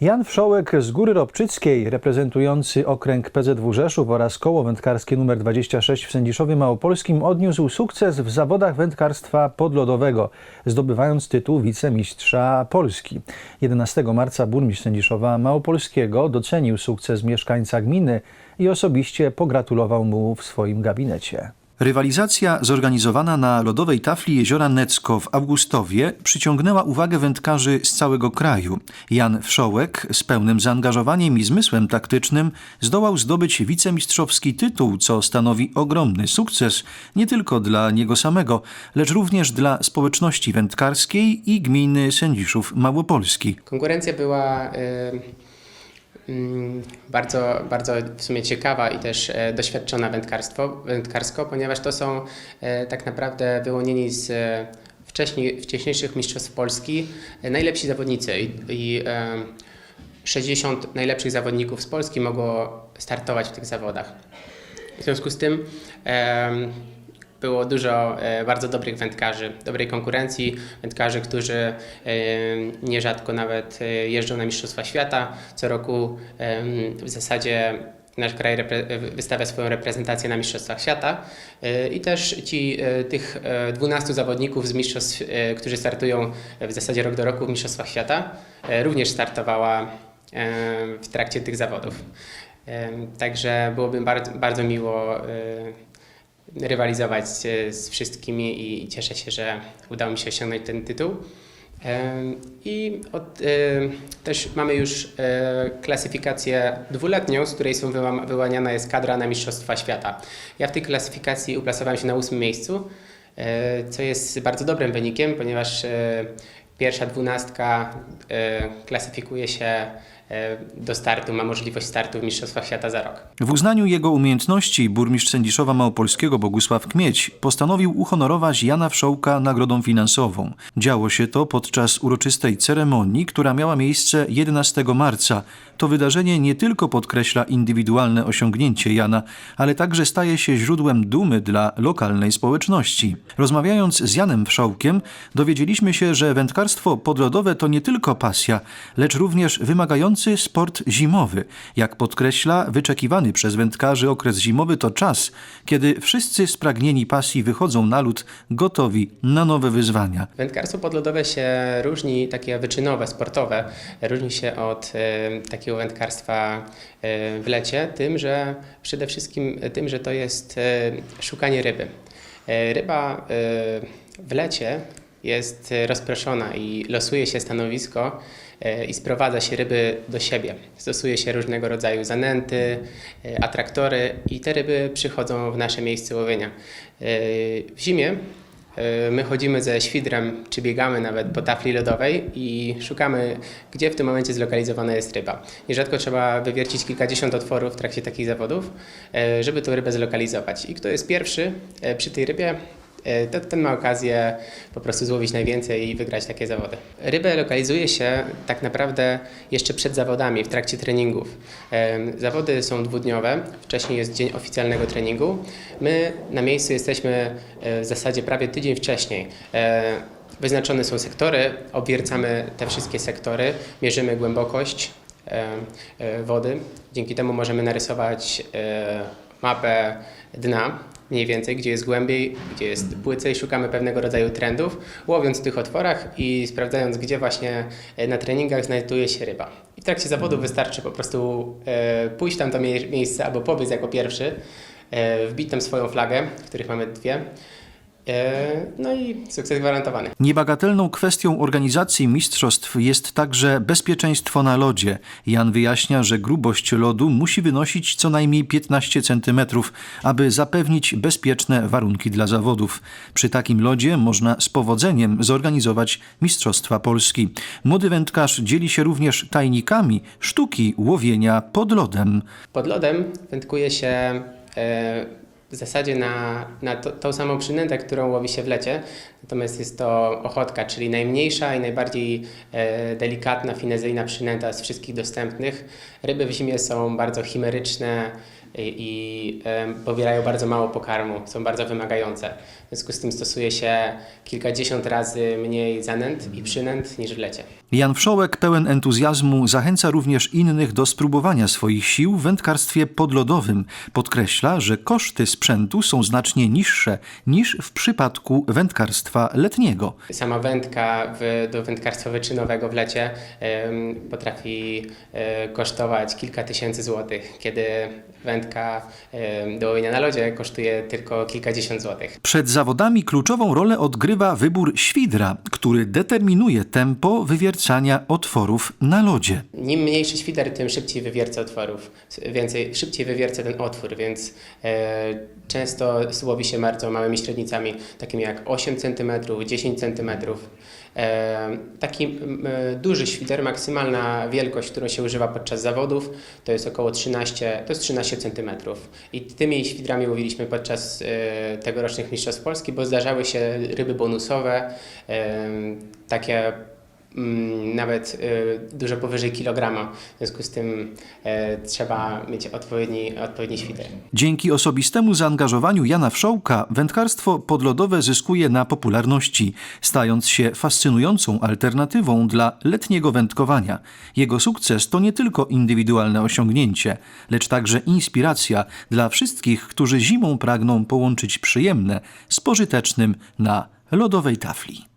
Jan Wszołek z Góry Robczyckiej, reprezentujący okręg PZW Rzeszów oraz koło wędkarskie nr 26 w Sędziszowie Małopolskim odniósł sukces w zawodach wędkarstwa podlodowego, zdobywając tytuł wicemistrza Polski. 11 marca burmistrz Sędziszowa Małopolskiego docenił sukces mieszkańca gminy i osobiście pogratulował mu w swoim gabinecie. Rywalizacja zorganizowana na lodowej tafli jeziora Necko w Augustowie przyciągnęła uwagę wędkarzy z całego kraju. Jan Wszołek z pełnym zaangażowaniem i zmysłem taktycznym zdołał zdobyć wicemistrzowski tytuł, co stanowi ogromny sukces nie tylko dla niego samego, lecz również dla społeczności wędkarskiej i gminy Sędziszów Małopolski. Konkurencja była y, mm, bardzo, bardzo w sumie ciekawa i też e, doświadczona wędkarstwo, wędkarsko, ponieważ to są e, tak naprawdę wyłonieni z e, wcześniej, wcześniejszych mistrzostw Polski najlepsi zawodnicy i, i e, 60 najlepszych zawodników z Polski mogło startować w tych zawodach. W związku z tym było dużo e, bardzo dobrych wędkarzy, dobrej konkurencji, wędkarzy, którzy e, nierzadko nawet e, jeżdżą na Mistrzostwa Świata. Co roku w zasadzie nasz kraj wystawia swoją reprezentację na Mistrzostwach Świata i też ci, tych e, 12 zawodników z mistrzostw, którzy startują w zasadzie rok do roku w Mistrzostwach Świata, również startowała w trakcie tych zawodów. Także byłoby bardzo, bardzo miło rywalizować z wszystkimi i- cieszę się, że udało mi się osiągnąć ten tytuł. I od, też mamy już e, klasyfikację dwuletnią, z której są wyłaniana jest kadra na Mistrzostwa Świata. Ja w tej klasyfikacji uplasowałem się na ósmym miejscu, e, co jest bardzo dobrym wynikiem, ponieważ e, pierwsza dwunastka klasyfikuje się do startu, ma możliwość startu w Mistrzostwach Świata za rok. W uznaniu jego umiejętności burmistrz Sędziszowa Małopolskiego Bogusław Kmieć postanowił uhonorować Jana Wszołka nagrodą finansową. Działo się to podczas uroczystej ceremonii, która miała miejsce 11 marca. To wydarzenie nie tylko podkreśla indywidualne osiągnięcie Jana, ale także staje się źródłem dumy dla lokalnej społeczności. Rozmawiając z Janem Wszołkiem, dowiedzieliśmy się, że wędkarstwo podlodowe to nie tylko pasja, lecz również sport zimowy. Jak podkreśla, wyczekiwany przez wędkarzy okres zimowy to czas, kiedy wszyscy spragnieni pasji wychodzą na lód, gotowi na nowe wyzwania. Wędkarstwo podlodowe się różni, takie wyczynowe, sportowe, różni się od e, takiego wędkarstwa e, w lecie tym, że przede wszystkim tym, że to jest e, szukanie ryby. E, ryba e, w lecie jest e, rozproszona i losuje się stanowisko e, i sprowadza się ryby do siebie. Stosuje się różnego rodzaju zanęty, e, atraktory i te ryby przychodzą w nasze miejsce łowienia. W zimie My chodzimy ze świdrem, czy biegamy nawet po tafli lodowej i szukamy, gdzie w tym momencie zlokalizowana jest ryba. Nierzadko trzeba wywiercić kilkadziesiąt otworów w trakcie takich zawodów, żeby tą rybę zlokalizować. I kto jest pierwszy przy tej rybie, to ten ma okazję po prostu złowić najwięcej i wygrać takie zawody. Rybę lokalizuje się tak naprawdę jeszcze przed zawodami, w trakcie treningów. Em, Zawody są dwudniowe, wcześniej jest dzień oficjalnego treningu. My na miejscu jesteśmy e, w zasadzie prawie tydzień wcześniej. E, Wyznaczone są sektory, obwiercamy te wszystkie sektory, mierzymy głębokość e, e, wody. Dzięki temu możemy narysować e, mapę dna, mniej więcej, gdzie jest głębiej, gdzie jest płycej. Szukamy pewnego rodzaju trendów, łowiąc w tych otworach i sprawdzając, gdzie właśnie e, na treningach znajduje się ryba. I w trakcie zawodu wystarczy po prostu e, pójść tam to mie- miejsce albo pobiec jako pierwszy, e, wbić tam swoją flagę, których mamy dwie. E, no i sukces gwarantowany. Niebagatelną kwestią organizacji mistrzostw jest także bezpieczeństwo na lodzie. Jan wyjaśnia, że grubość lodu musi wynosić co najmniej 15 cm, aby zapewnić bezpieczne warunki dla zawodów. Przy takim lodzie można z powodzeniem zorganizować Mistrzostwa Polski. Młody wędkarz dzieli się również tajnikami sztuki łowienia pod lodem. Pod lodem wędkuje się e, w zasadzie na, na to, tą samą przynętę, którą łowi się w lecie. Natomiast jest to ochotka, czyli najmniejsza i najbardziej e, delikatna, finezyjna przynęta z wszystkich dostępnych. Ryby w zimie są bardzo chimeryczne, i, pobierają bardzo mało pokarmu, są bardzo wymagające. W związku z tym stosuje się kilkadziesiąt razy mniej zanęt i przynęt niż w lecie. Jan Wszołek pełen entuzjazmu zachęca również innych do spróbowania swoich sił w wędkarstwie podlodowym. Podkreśla, że koszty sprzętu są znacznie niższe niż w przypadku wędkarstwa letniego. Sama wędka w, do wędkarstwa wyczynowego w lecie potrafi e, kosztować kilka tysięcy złotych, kiedy wędka do łowienia na lodzie kosztuje tylko kilkadziesiąt złotych. Przed zawodami kluczową rolę odgrywa wybór świdra, który determinuje tempo wywiercania otworów na lodzie. Im mniejszy świder, tym szybciej wywierca otworów, więcej, szybciej wywierca ten otwór, więc e, często łowi się bardzo małymi średnicami, takimi jak 8 cm, 10 cm. E, taki e, duży świder, maksymalna wielkość, którą się używa podczas zawodów, to jest około 13, to jest 13 cm. I tymi świdrami łowiliśmy podczas e, tegorocznych Mistrzostw Polski, bo zdarzały się ryby bonusowe, e, takie nawet y, dużo powyżej kilograma. W związku z tym e, trzeba mieć odpowiedni, odpowiedni. Dzięki osobistemu zaangażowaniu Jana Wszołka wędkarstwo podlodowe zyskuje na popularności, stając się fascynującą alternatywą dla letniego wędkowania. Jego sukces to nie tylko indywidualne osiągnięcie, lecz także inspiracja dla wszystkich, którzy zimą pragną połączyć przyjemne z pożytecznym na lodowej tafli.